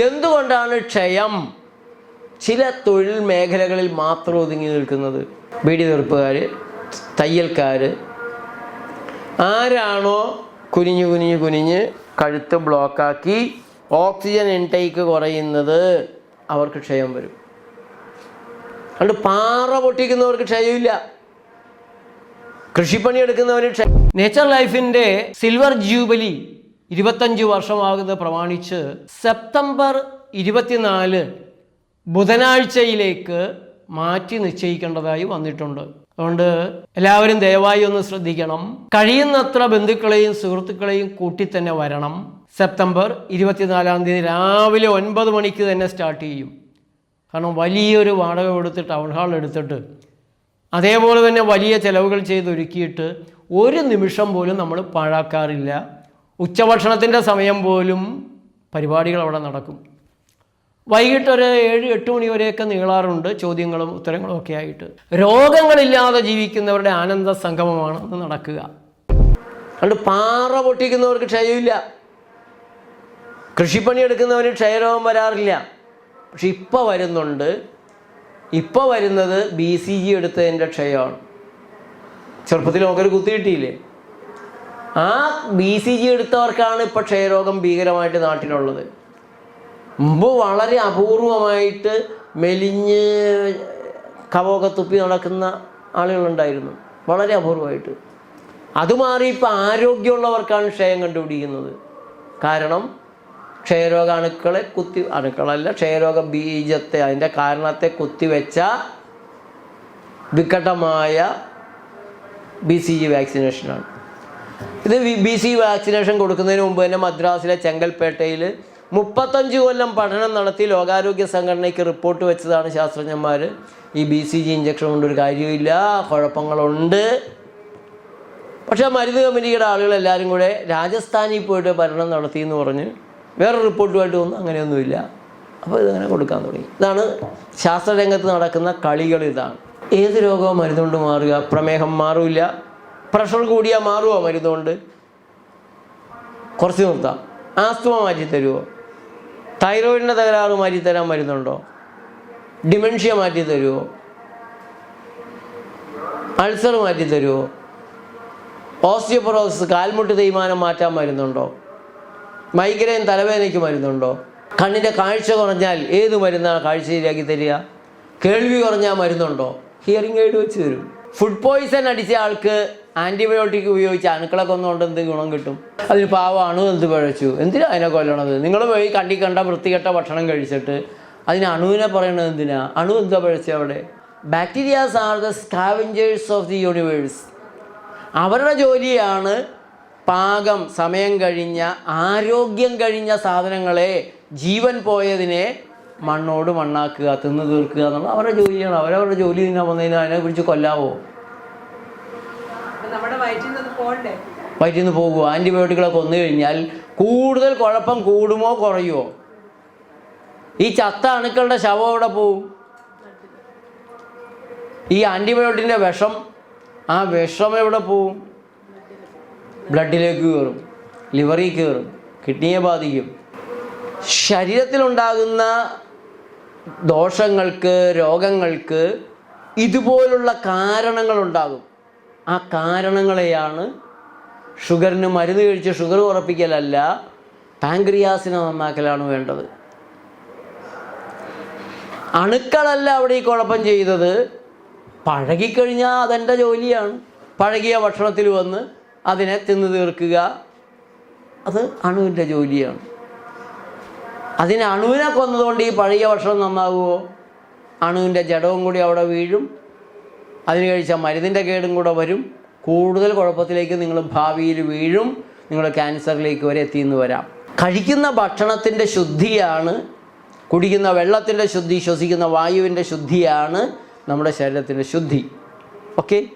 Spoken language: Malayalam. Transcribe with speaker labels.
Speaker 1: എന്തുകൊണ്ടാണ് ക്ഷയം? ചില തൊഴിൽ മേഖലകളിൽ മാത്രം ഒതുങ്ങി നിൽക്കുന്നത്. ബീഡി തീർപ്പുകാർ തയ്യൽക്കാർ ആരാണോ കുനിഞ്ഞ് കുനിഞ്ഞ് കുനിഞ്ഞ് കഴുത്ത് ബ്ലോക്കാക്കി ഓക്സിജൻ ഇൻടേക്ക് കുറയുന്നത് അവർക്ക് ക്ഷയം വരും. അതുകൊണ്ട് പാറ പൊട്ടിക്കുന്നവർക്ക് ക്ഷയമില്ല. കൃഷിപ്പണി എടുക്കുന്നവന് ക്ഷയം നേച്ചർ ലൈഫിന്റെ സിൽവർ ജൂബിലി ഇരുപത്തഞ്ച് വർഷമാകുന്നത് പ്രമാണിച്ച് സെപ്റ്റംബർ ഇരുപത്തിനാല് ബുധനാഴ്ചയിലേക്ക് മാറ്റി നിശ്ചയിക്കേണ്ടതായി വന്നിട്ടുണ്ട്. അതുകൊണ്ട് എല്ലാവരും ദയവായി ഒന്ന് ശ്രദ്ധിക്കണം. കഴിയുന്നത്ര ബന്ധുക്കളെയും സുഹൃത്തുക്കളെയും കൂട്ടി തന്നെ വരണം. സെപ്റ്റംബർ ഇരുപത്തിനാലാം തീയതി രാവിലെ ഒൻപത് മണിക്ക് തന്നെ സ്റ്റാർട്ട് ചെയ്യും. കാരണം വലിയൊരു വാടക കൊടുത്ത് ടൗൺ ഹാൾ എടുത്തിട്ട് അതേപോലെ തന്നെ വലിയ ചിലവുകൾ ചെയ്തൊരുക്കിയിട്ട് ഒരു നിമിഷം പോലും നമ്മൾ പാഴാക്കാറില്ല. ഉച്ചഭക്ഷണത്തിന്റെ സമയം പോലും പരിപാടികൾ അവിടെ നടക്കും. വൈകിട്ട് ഒരു ഏഴ് എട്ട് മണി വരെയൊക്കെ നീളാറുണ്ട് ചോദ്യങ്ങളും ഉത്തരങ്ങളും ഒക്കെ ആയിട്ട്. രോഗങ്ങളില്ലാതെ ജീവിക്കുന്നവരുടെ ആനന്ദ സംഗമമാണ് അന്ന് നടക്കുക. അതുകൊണ്ട് പാറ പൊട്ടിക്കുന്നവർക്ക് ക്ഷയമില്ല. കൃഷിപ്പണി എടുക്കുന്നവന് ക്ഷയരോഗം വരാറില്ല. പക്ഷെ ഇപ്പോൾ വരുന്നുണ്ട്. ഇപ്പോൾ വരുന്നത് ബി സി ജി എടുത്തതിന്റെ ക്ഷയമാണ്. ചെറുപ്പത്തിൽ നമുക്കൊരു കുത്തി കിട്ടിയില്ലേ? ആ ബി സി ജി എടുത്തവർക്കാണ് ഇപ്പോൾ ക്ഷയരോഗം ഭീകരമായിട്ട് നാട്ടിലുള്ളത്. മുമ്പ് വളരെ അപൂർവമായിട്ട് മെലിഞ്ഞ് കവമൊക്കെ തുപ്പി നടക്കുന്ന ആളുകളുണ്ടായിരുന്നു. വളരെ അപൂർവമായിട്ട്. അത് മാറി ഇപ്പോൾ ആരോഗ്യമുള്ളവർക്കാണ് ക്ഷയം കണ്ടുപിടിക്കുന്നത്. കാരണം ക്ഷയരോഗ അണുക്കളെ കുത്തി അണുക്കളല്ല ക്ഷയരോഗ ബീജത്തെ അതിന്റെ കാരണത്തെ കുത്തിവെച്ച വിക്കട്ടമായ ബി സി ജി വാക്സിനേഷനാണ് ഇത് ബി സി വാക്സിനേഷൻ കൊടുക്കുന്നതിന് മുമ്പ് തന്നെ മദ്രാസിലെ ചെങ്കൽപ്പേട്ടയിൽ മുപ്പത്തഞ്ച് കൊല്ലം പഠനം നടത്തി ലോകാരോഗ്യ സംഘടനയ്ക്ക് റിപ്പോർട്ട് വെച്ചതാണ് ശാസ്ത്രജ്ഞന്മാർ. ഈ ബി സി ജി ഇഞ്ചക്ഷൻ കൊണ്ടൊരു കാര്യമില്ല കുഴപ്പങ്ങളുണ്ട്. പക്ഷേ മരുന്ന് കമ്പനിയുടെ ആളുകൾ എല്ലാവരും കൂടെ രാജസ്ഥാനിൽ പോയിട്ട് ഭരണം നടത്തി എന്ന് പറഞ്ഞ് വേറെ റിപ്പോർട്ടുമായിട്ട് ഒന്നും അങ്ങനെയൊന്നുമില്ല. അപ്പോൾ ഇതങ്ങനെ കൊടുക്കാൻ തുടങ്ങി. ഇതാണ് ശാസ്ത്രരംഗത്ത് നടക്കുന്ന കളികൾ ഇതാണ്. ഏത് രോഗവും മരുന്നുകൊണ്ട് മാറുക പ്രമേഹം മാറില്ല. പ്രഷർ കൂടിയാൽ മാറുമോ മരുന്നുകൊണ്ട്? കുറച്ച് നിർത്താം. ആസ്തുമ മാറ്റി തരുമോ തൈറോയിഡിന്റെ തകരാറ് മാറ്റിത്തരാൻ മരുന്നുണ്ടോ? ഡിമെൻഷ്യ മാറ്റി തരുമോ അൾസർ മാറ്റി തരുമോ ഓസ്റ്റിയോപൊറോസിസ് കാൽമുട്ട് തേയ്മാനം മാറ്റാൻ മരുന്നുണ്ടോ? മൈഗ്രെയിൻ തലവേദനയ്ക്ക് മരുന്നുണ്ടോ? കണ്ണിന്റെ കാഴ്ച കുറഞ്ഞാൽ ഏത് മരുന്നാണ് കാഴ്ച ശരിയാക്കി തരിക? കേൾവി കുറഞ്ഞാൽ മരുന്നുണ്ടോ? ഹിയറിംഗ് എയ്ഡ് വെച്ച് തരും. ഫുഡ് പോയിസൺ അടിച്ച ആൾക്ക് ആന്റിബയോട്ടിക് ഉപയോഗിച്ച് അണുക്കളെ കൊന്നുകൊണ്ട് എന്ത് ഗുണം കിട്ടും? അതിന് പാവം അണു എന്ത് പഴച്ചു. എന്തിനാ അതിനെ കൊല്ലണത്? നിങ്ങൾ പോയി കണ്ടി കണ്ട വൃത്തികെട്ട ഭക്ഷണം കഴിച്ചിട്ട് അതിന് അണുവിനെ പറയണത് എന്തിനാ? അണു എന്താ പഴച്ച അവിടെ? Bacterias are the scavengers of the universe അവരുടെ ജോലിയാണ് പാകം സമയം കഴിഞ്ഞ ആരോഗ്യം കഴിഞ്ഞ സാധനങ്ങളെ ജീവൻ പോയതിനെ മണ്ണോട് മണ്ണാക്കുക തിന്നു തീർക്കുക എന്നുള്ള അവരുടെ ജോലിയാണ്. അവരവരുടെ ജോലി തിന്നാൻ വന്നതിന് അതിനെക്കുറിച്ച് കൊല്ലാവോ?
Speaker 2: വയറ്റിൽ നിന്ന്
Speaker 1: പോകുമോ ആന്റിബയോട്ടിക്കുകളൊക്കെ കൊന്നു കഴിഞ്ഞാൽ കൂടുതൽ കുഴപ്പം കൂടുമോ കുറയുമോ? ഈ ചത്ത അണുക്കളുടെ ശവം എവിടെ പോവും? ഈ ആന്റിബയോട്ടിന്റെ വിഷം ആ വിഷം എവിടെ പോവും? ബ്ലഡിലേക്ക് കയറും ലിവറിൽ കയറും കിഡ്നിയെ ബാധിക്കും. ശരീരത്തിലുണ്ടാകുന്ന ദോഷങ്ങൾക്ക് രോഗങ്ങൾക്ക് ഇതുപോലുള്ള കാരണങ്ങളുണ്ടാകും. ആ കാരണങ്ങളെയാണ് ഷുഗറിന് മരുന്ന് കഴിച്ച് ഷുഗർ ഉറപ്പിക്കലല്ല പാങ്ക്രിയാസിനെ നന്നാക്കലാണ് വേണ്ടത്. അണുക്കളല്ല അവിടെ ഈ കുഴപ്പം ചെയ്തത്. പഴകിക്കഴിഞ്ഞാൽ അതെന്റെ ജോലിയാണ്. പഴകിയ ഭക്ഷണത്തിൽ വന്ന് അതിനെ തിന്നു തീർക്കുക. അത് അണുവിന്റെ ജോലിയാണ്. അതിന് അണുവിനെ കൊന്നതുകൊണ്ട് ഈ പഴകിയ ഭക്ഷണം നന്നാകുമോ അണുവിന്റെ ജഡവും കൂടി അവിടെ വീഴും. അതിന് കഴിച്ച മരുന്നിന്റെ കേടും കൂടെ വരും. കൂടുതൽ കുഴപ്പത്തിലേക്ക് നിങ്ങൾ ഭാവിയിൽ വീഴും. നിങ്ങൾ ക്യാൻസറിലേക്ക് വരെ എത്തിയെന്ന് വരാം. കഴിക്കുന്ന ഭക്ഷണത്തിന്റെ ശുദ്ധിയാണ്. കുടിക്കുന്ന വെള്ളത്തിന്റെ ശുദ്ധി ശ്വസിക്കുന്ന വായുവിന്റെ ശുദ്ധിയാണ് നമ്മുടെ ശരീരത്തിന്റെ ശുദ്ധി. ഓക്കെ